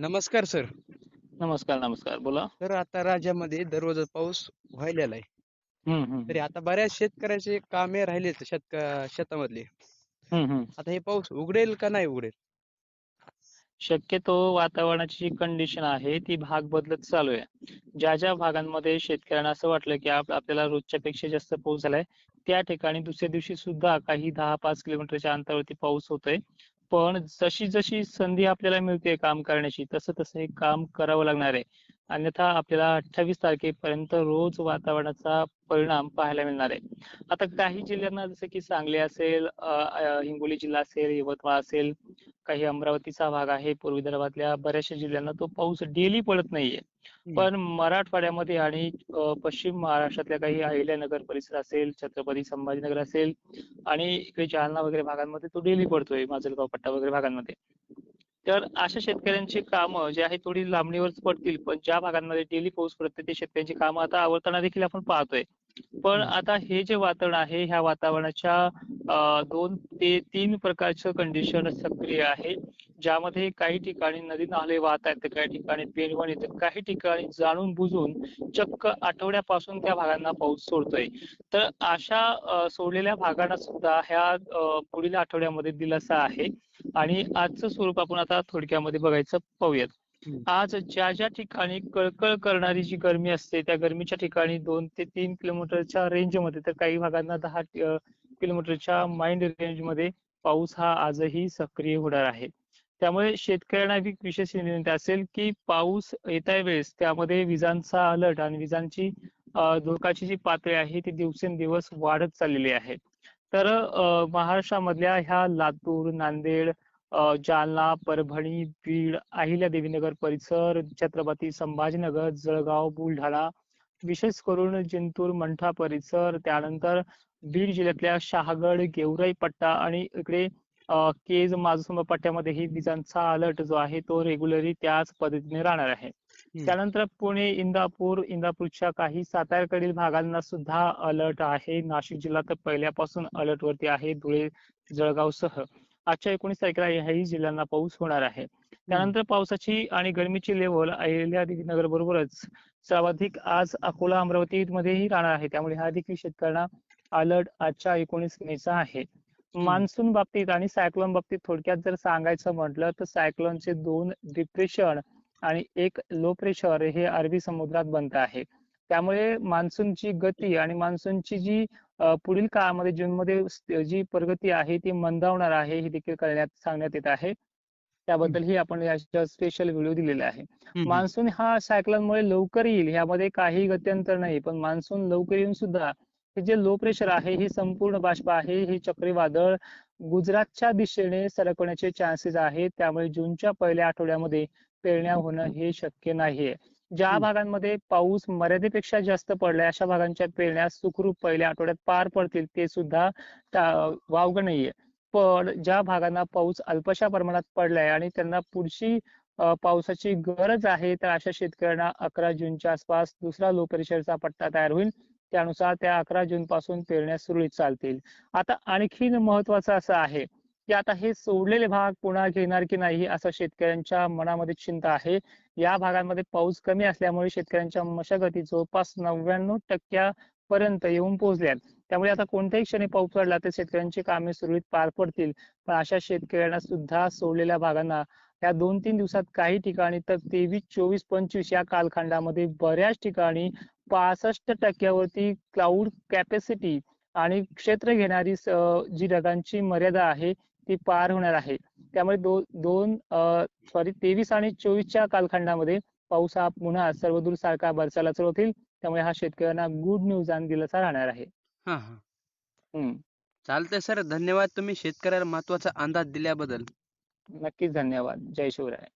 नमस्कार सर. नमस्कार नमस्कार. बोला. तर आता राज्यामध्ये दररोज पाऊस व्हायलेला आहे. हम्म हम्म तरी आता बऱ्याच शेतकऱ्याचे कामे राहिलेत शेतक शेतामधले. हम्म हम्म. आता हे पाऊस उघडेल का नाही उघडेल? शक्यतो वातावरणाची जी कंडिशन आहे ती भाग बदलत चालू आहे. ज्या ज्या भागांमध्ये शेतकऱ्यांना असं वाटलं की आप- आपल्याला रोजच्या पेक्षा जास्त पाऊस झालाय त्या ठिकाणी दुसऱ्या दिवशी सुद्धा काही दहा पाच किलोमीटरच्या अंतरावरती पाऊस होतोय. पण जशी जशी संधी आपल्याला मिळते काम करण्याची तसं तसं हे काम करावं लागणार आहे. अन्यथा आपल्याला अठ्ठावीस तारखेपर्यंत रोज वातावरणाचा परिणाम पाहायला मिळणार आहे. आता काही जिल्ह्यांना जसं की सांगली असेल हिंगोली जिल्हा असेल यवतमाळ असेल काही अमरावतीचा भाग आहे पूर्व विदर्भातल्या बऱ्याचशा जिल्ह्यांना तो पाऊस डेली पडत नाहीये. पण मराठवाड्यामध्ये आणि पश्चिम महाराष्ट्रातल्या काही अहिल्यानगर परिसर असेल छत्रपती संभाजीनगर असेल आणि इकडे जालना वगैरे भागांमध्ये तो डेली पडतोय माजलगाव पट्टा वगैरे भागांमध्ये. तर अशा शेतकऱ्यांची कामं जे आहे थोडी लांबणीवरच पडतील पण ज्या भागांमध्ये डेली पाऊस पडते ते शेतकऱ्यांची कामं आता आवडताना देखील आपण पाहतोय. पण. आता हे जे वातावरण आहे ह्या वातावरणाच्या दोन ते तीन प्रकारचं कंडिशन सक्रिय आहे. ज्यामध्ये काही ठिकाणी नदी नाले वाहत आहेत तर काही ठिकाणी पेरवण येतं. काही ठिकाणी जाणून बुजून चक्क आठवड्यापासून त्या भागांना पाऊस सोडतोय. तर अशा सोडलेल्या भागांना सुद्धा ह्या पुढील आठवड्यामध्ये दिलासा आहे. आणि आजचं स्वरूप आपण आता थोडक्यामध्ये बघायचं पाहूयात. आज ज्या ज्या ठिकाणी कळकळ करणारी जी गरमी असते त्या गरमीच्या ठिकाणी दोन ते तीन किलोमीटरच्या रेंजमध्ये तर काही भागांना दहा किलोमीटरच्या माइंड रेंजमध्ये पाऊस हा आजही सक्रिय होणार आहे. त्यामुळे शेतकऱ्यांना एक विशेष विनंती असेल की पाऊस येत्या वेळेस त्यामध्ये विजांचा अलर्ट आणि विजांची धोकाची जी पातळी आहे ती दिवसेंदिवस वाढत चाललेली आहे. तर महाराष्ट्रामधल्या ह्या लातूर नांदेड जालना परभणी बीड अहिल्यादेवीनगर परिसर छत्रपती संभाजीनगर जळगाव बुलढाणा विशेष करून जिंतूर मंठा परिसर त्यानंतर बीड जिल्ह्यातल्या शहागड गेवराई पट्टा आणि इकडे केज माजसुंबा पट्ट्यामध्येही विजांचा अलर्ट जो आहे तो रेग्युलरी त्याच पद्धतीने राहणार आहे. त्यानंतर पुणे इंदापूर इंदापूरच्या काही सातारकडील भागांना सुद्धा अलर्ट आहे. नाशिक जिल्हा तर पहिल्यापासून अलर्ट वरती आहे धुळे जळगाव सह आजच्या एकोणीस तारखेला ह्याही जिल्ह्यांना पाऊस होणार आहे. त्यानंतर पावसाची आणि गरमीची लेवल अहिल्यादेवीनगर बरोबरच सर्वाधिक आज अकोला अमरावती मध्येही राहणार आहे. त्यामुळे हा देखील शेतकऱ्यांना अलर्ट आजच्या एकोणीस मेचा आहे. मान्सून बाबतीत आणि सायक्लोन बाबतीत थोडक्यात जर सांगायचं म्हटलं तर सायक्लोनचे दोन डिप्रेशन आणि एक लो प्रेशर हे अरबी समुद्रात बनत आहे. त्यामुळे मान्सूनची गती आणि मान्सूनची जी पुढील काळामध्ये जूनमध्ये जी प्रगती आहे ती मंदावणार आहे हे देखील करण्यात सांगण्यात येत आहे. त्याबद्दलही आपण याच्या स्पेशल व्हिडिओ दिलेला आहे. मान्सून हा सायक्लोनमुळे लवकर येईल ह्यामध्ये काही गत्यंतर नाही पण मान्सून लवकर येऊन सुद्धा हे जे लो प्रेशर आहे हे संपूर्ण बाष्प आहे हे चक्रीवादळ गुजरातच्या दिशेने सरकवण्याचे चान्सेस आहेत त्यामुळे जूनच्या पहिल्या आठवड्यामध्ये पेरण्या होणं हे शक्य नाहीये ज्या. भागांमध्ये पाऊस मर्यादेपेक्षा जास्त पडलाय अशा भागांच्या पेरण्या सुखरूप पहिल्या आठवड्यात पार पडतील ते सुद्धा वावगं नाहीये पण ज्या भागांना पाऊस अल्पशा प्रमाणात पडलाय आणि त्यांना पुढची पावसाची गरज आहे तर अशा शेतकऱ्यांना अकरा जूनच्या आसपास दुसरा लो प्रेशरचा पट्टा तयार होईल. त्यानुसार त्या अकरा जून पासून पेरण्या सुरळीत चालतील. आता आणखीन महत्वाचं असं आहे की आता हे सोडलेले भाग पुन्हा घेणार की नाही असं शेतकऱ्यांच्या मनामध्ये चिंता आहे. या भागांमध्ये पाऊस कमी असल्यामुळे शेतकऱ्यांच्या मशागती जवळपास नव्याण्णव टक्क्या पर्यंत येऊन पोहोचल्यात. त्यामुळे आता कोणत्याही क्षणी पाऊस पडला तर शेतकऱ्यांची कामे सुरळीत पार पडतील. पण अशा शेतकऱ्यांना सुद्धा सोडलेल्या भागांना या दोन तीन दिवसात काही ठिकाणी तर तेवीस चोवीस पंचवीस या कालखंडामध्ये बऱ्याच ठिकाणी पासष्ट टक्क्यावरती क्लाउड कॅपॅसिटी आणि क्षेत्र घेणारी जी ढगांची मर्यादा आहे ती पार होणार आहे. त्यामुळे दो, दोन सॉरी तेवीस आणि चोवीसच्या कालखंडामध्ये पाऊस हा पुन्हा सर्वदूर सारखा बरसायला सुरू होतील. त्यामुळे हा शेतकऱ्यांना गुड न्यूज आणि दिलासा राहणार आहे. हा हा. हम्म. चालतंय सर धन्यवाद तुम्ही शेतकऱ्याला महत्त्वाचा अंदाज दिल्याबद्दल. नक्कीच धन्यवाद. जय शिवराय.